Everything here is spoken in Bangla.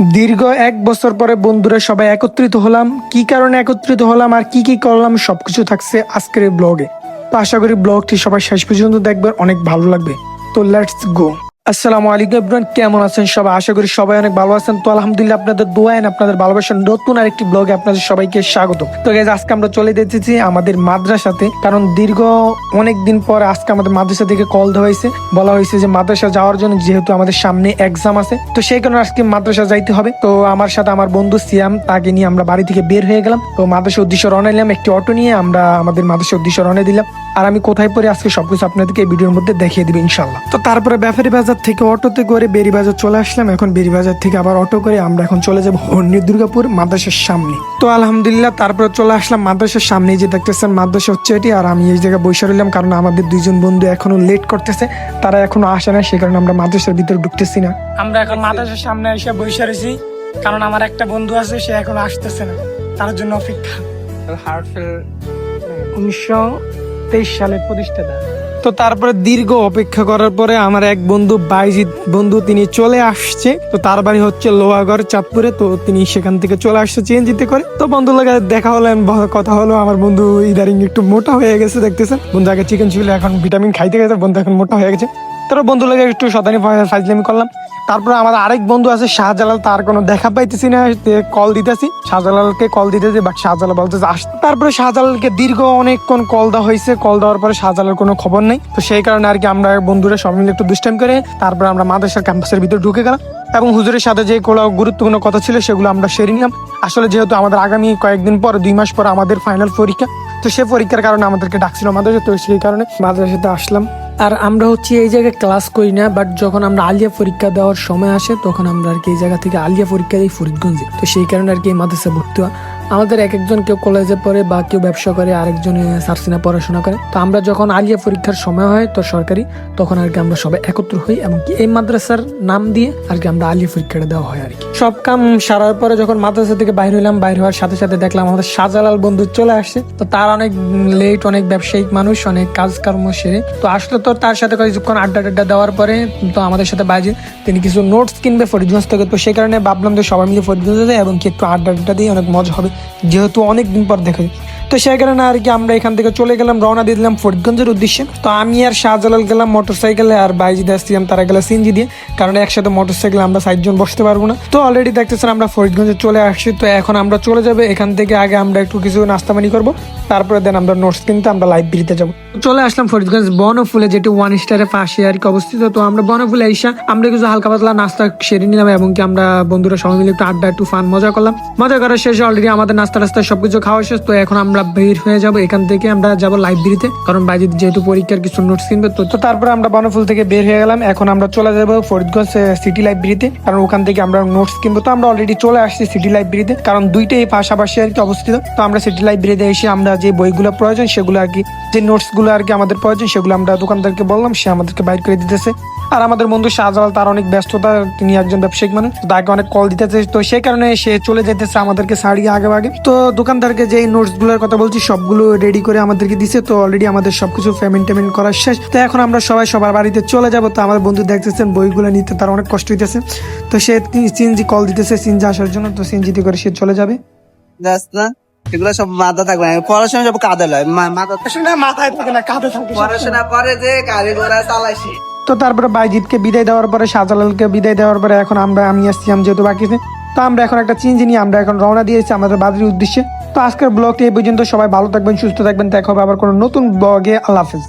দীর্ঘ এক বছর পরে বন্ধুরা সবাই একত্রিত হলাম। কি কারণে একত্রিত হলাম আর কি কি করলাম সবকিছু থাকছে আজকের ব্লগে। তো আশা করি ব্লগটি সবাই শেষ পর্যন্ত দেখবে, অনেক ভালো লাগবে। তো লেটস গো আসসালামু আলাইকুম এভরিওয়ান কেমন আছেন সবাই? আশা করি সবাই অনেক ভালো আছেন। তো আলহামদুলিল্লাহ আপনাদের দোয়ান আপনাদের ভালোবাসার নতুন আরেকটি ব্লগে আপনাদের সবাইকে স্বাগত। তো guys, আজকে আমরা চলে যেতেছি আমাদের মাদ্রাসাতে কারণ দীর্ঘ অনেক দিন পর আজকে আমাদের মাদ্রাসা থেকে কল দেওয়া হয়েছে। বলা হয়েছে যে মাদ্রাসা যাওয়ার জন্য যেহেতু আমাদের সামনে এক্সাম আছে তো সেই কারণে আজকে মাদ্রাসা যাইতে হবে। তো আমার সাথে আমার বন্ধু সিয়াম তাকে নিয়ে আমরা বাড়ি থেকে বের হয়ে গেলাম। তো মাদ্রাসা উদ্দেশ্যে রওনা নিলাম একটি অটো নিয়ে আমরা আমাদের মাদ্রাসা উদ্দেশ্যে রওনা দিলাম। আর আমি কোথায় পরে আজকে সবকিছু আপনাদেরকে এই ভিডিওর মধ্যে দেখিয়ে দিবে ইনশাল্লাহ তো তারপরে ব্যাপারী বাজার থেকে অটোতে করে বেরি বাজার চলে আসলাম। এখন বেরি বাজার থেকে আবার অটো করে আমরা এখন চলে যাব হর্নি দুর্গাপুর মাদ্রাসার সামনে। তো আলহামদুলিল্লাহ তারপরে চলে আসলাম মাদ্রাসার সামনে যে দেখতেছেন মাদ্রাসা হচ্ছে এটি আর আমি এই জায়গায় বসে রইলাম কারণ আমাদের দুইজন বন্ধু এখনও লেট করতেছে। তারা এখনও আসে না সে কারণে আমরা মাদ্রাসার ভিতরে ঢুকতেছি না। আমরা এখন মাদ্রাসার সামনে এসে বসে রয়েছি কারণ আমার একটা বন্ধু আছে সে এখন আসতেছে না। তার জন্য অপেক্ষা। উনিশশো তেইশ সালের প্রতিষ্ঠাতা। তো তারপরে দীর্ঘ অপেক্ষা করার পরে আমার এক বন্ধু বাইজিৎ বন্ধু তিনি চলে আসছে। তো তার বাড়ি হচ্ছে লোহাগড় চাঁদপুরে। তো তিনি সেখান থেকে চলে আসছে চেঞ্জিতে করে। তো বন্ধু লাগে দেখা হলো কথা হলো। আমার বন্ধু ইদারিং একটু মোটা হয়ে গেছে দেখতেছেন। বন্ধু আগে চিকেন ছিল, এখন ভিটামিন খাইতে গেছে বন্ধু এখন মোটা হয়ে গেছে। তারপর বন্ধু লাগে একটু সদানি ফাজলামি করলাম। তারপরে আমার আরেক বন্ধু আছে, শাহজালাল, তার কোনো দেখা পাইতেছি না কল দিতেছি। শাহজালালকে কল দিতেছি বাট শাহজালাল বলতেছে আসতে তারপরে শাহজালালকে দীর্ঘ অনেকক্ষণ কল দেওয়া হয়েছে। কল দেওয়ার পরে শাহজালালের কোনো খবর নেই। তো সেই কারণে আর কি আমরা বন্ধুরা সব মিলে একটু দুষ্টাইম করে, তারপরে আমরা মাদ্রাসার ক্যাম্পাসের ভিতরে ঢুকে গেলাম। এবং হুজুরের সাথে যে কোনো গুরুত্বপূর্ণ কথা ছিল, সেগুলো আমরা সেরে নিলাম। আসলে যেহেতু আমাদের আগামী কয়েকদিন পর, দুই মাস পর আমাদের ফাইনাল পরীক্ষা, তো সে পরীক্ষার কারণে আমাদেরকে ডাকছিল মাদ্রাসা তো সেই কারণে মাদ্রাসাতে আসলাম। আর আমরা হচ্ছে এই জায়গায় ক্লাস করি না বাট যখন আমরা আলিয়া পরীক্ষা দেওয়ার সময় আসে, তখন আমরা আর কি এই জায়গা থেকে আলিয়া পরীক্ষা দিই ফরিদগঞ্জে। তো সেই কারণে আর কি এই মাদ্রাসা ভর্তি হওয়া। আমাদের এক একজন কেউ কলেজে পড়ে বা কেউ ব্যবসা করে, আরেকজনে সার্সিনা পড়াশোনা করে। তো আমরা যখন আলিয়া পরীক্ষার সময় হয়, তো সরকারি, তখন আর কি আমরা সবাই একত্র হই, এবং এই মাদ্রাসার নাম দিয়ে আর কি আমরা আলিয়া পরীক্ষাটা দেওয়া হয় সব কাম সারার পরে যখন মাদ্রাসা থেকে বাইর হইলাম, বাইর হওয়ার সাথে সাথে দেখলাম আমাদের শাহজালাল বন্ধু চলে আসছে। তো তার অনেক লেট অনেক ব্যবসায়িক মানুষ, অনেক কাজকর্ম সেরে তো আসলে তো তার সাথে কিছুক্ষণ আড্ডা টাড্ডা দেওয়ার পরে তো আমাদের সাথে বাজে তিনি কিছু নোটস কিনবে ফরিদগঞ্জ থেকে। তো সেই কারণে ভাবলাম যে সবাই মিলে ফরিদগঞ্জ যাই এবং কি একটু আড্ডা টাড্ডা দিয়ে অনেক মজা হবে। যেহেতু অনেক দিন পর দেখা যায়। তো সেই কারণে আর কি আমরা এখান থেকে চলে গেলাম, রওনা দিয়ে দিলাম ফরিদগঞ্জের উদ্দেশ্যে। তো আমি আর শাহজালাল গেলাম মোটর সাইকেলে আর বাইজিদ আসছিলাম, তারা গেলে সিনজি দিয়ে। কারণ একসাথে মোটর সাইকেলে আমরা জন বসতে পারব না। তো অলরেডি দেখতেছেন আমরা ফরিদগঞ্জে চলে আসছি, তো এখন আমরা চলে যাবে। এখান থেকে আগে আমরা একটু কিছু নাস্তা পানি করব, তারপরে দেন আমরা নোটস কিনতে আমরা লাইব্রেরিতে যাব। চলে আসলাম ফরিদগঞ্জ বনফুলে, যেটি ওয়ান স্টারের পাশে আর কি অবস্থিত। তো আমরা বনফুলে এসে আমরা কিছু হালকা পাতলা নাস্তা সেরে নিলাম এবং কি আমরা বন্ধুরা সবাই মিলে একটু আড্ডা, একটু ফান মজা করলাম। মজা করার শেষে অলরেডি আমাদের নাস্তা টাস্তা সবকিছু খাওয়া শেষ, তো এখন আমরা বের হয়ে যাব এখান থেকে, আমরা যাব লাইব্রেরিতে। কারণ বাইরে যেহেতু পরীক্ষার কিছু নোটস কিনবে, তো তো তারপরে আমরা বনফুল থেকে বের হয়ে গেলাম। এখন আমরা চলে যাব ফরিদগঞ্জ সিটি লাইব্রেরিতে কারণ ওখান থেকে আমরা নোটস কিনবো। তো আমরা অলরেডি চলে আসছি সিটি লাইব্রেরিতে কারণ দুইটাই পাশাপাশি আর কি অবস্থিত। তো আমরা সিটি লাইব্রেরিতে এসে আমরা যে বইগুলো প্রয়োজন, সেগুলো আর কি যে নোটসগুলো আর কি আমাদের প্রয়োজন, সেগুলো আমরা দোকানদারকে বললাম, সে আমাদেরকে বাইর করে দিতেছে। আর আমাদের বন্ধু শাহজালাল তার অনেক ব্যস্ততা তিনি একজন ব্যবসায়িক মানুষ তাকে অনেক কল দিতেছে। তো সেই কারণে সে চলে যেতেছে আমাদেরকে ছাড়িয়ে আগে আগে তো দোকানদারকে যে নোটসগুলোর কথা বলছি সবগুলো রেডি করে আমাদেরকে দিছে। তো অলরেডি আমাদের সবকিছু পেমেন্ট টেমেন্ট করা শেষ। তো এখন আমরা সবাই সবার বাড়িতে চলে যাব। তো আমার বন্ধু দেখতেছেন বইগুলো নিতে তার অনেক কষ্ট হইতেছে। তো সে সিনজি কল দিতেছে সিনজি আসার জন্য। তো সিনজিতে করে সে চলে যাবে। না। এগুলো সব মাথা থাকবে না। পড়াশোনা সব কাঁদে লয়। মাথা মাথায় থাকে না কাঁধে থাকে পড়াশোনা করে যে গাড়ি ঘোড়া চালাইছি তো তারপরে বাইজিৎকে বিদায় দেওয়ার পরে শাহজালালকে বিদায় দেওয়ার পরে এখন আমরা, আমি আসছিলাম যেহেতু বাকিতে তো আমরা এখন একটা চিনজি নিয়ে আমরা এখন রওনা দিয়েছি আমাদের বাড়ির উদ্দেশ্যে। তো আজকের ব্লগটি এই পর্যন্ত, সবাই ভালো থাকবেন, সুস্থ থাকবেন, দেখা হবে আবার কোনো নতুন ব্লগে। আল্লাহ হাফেজ।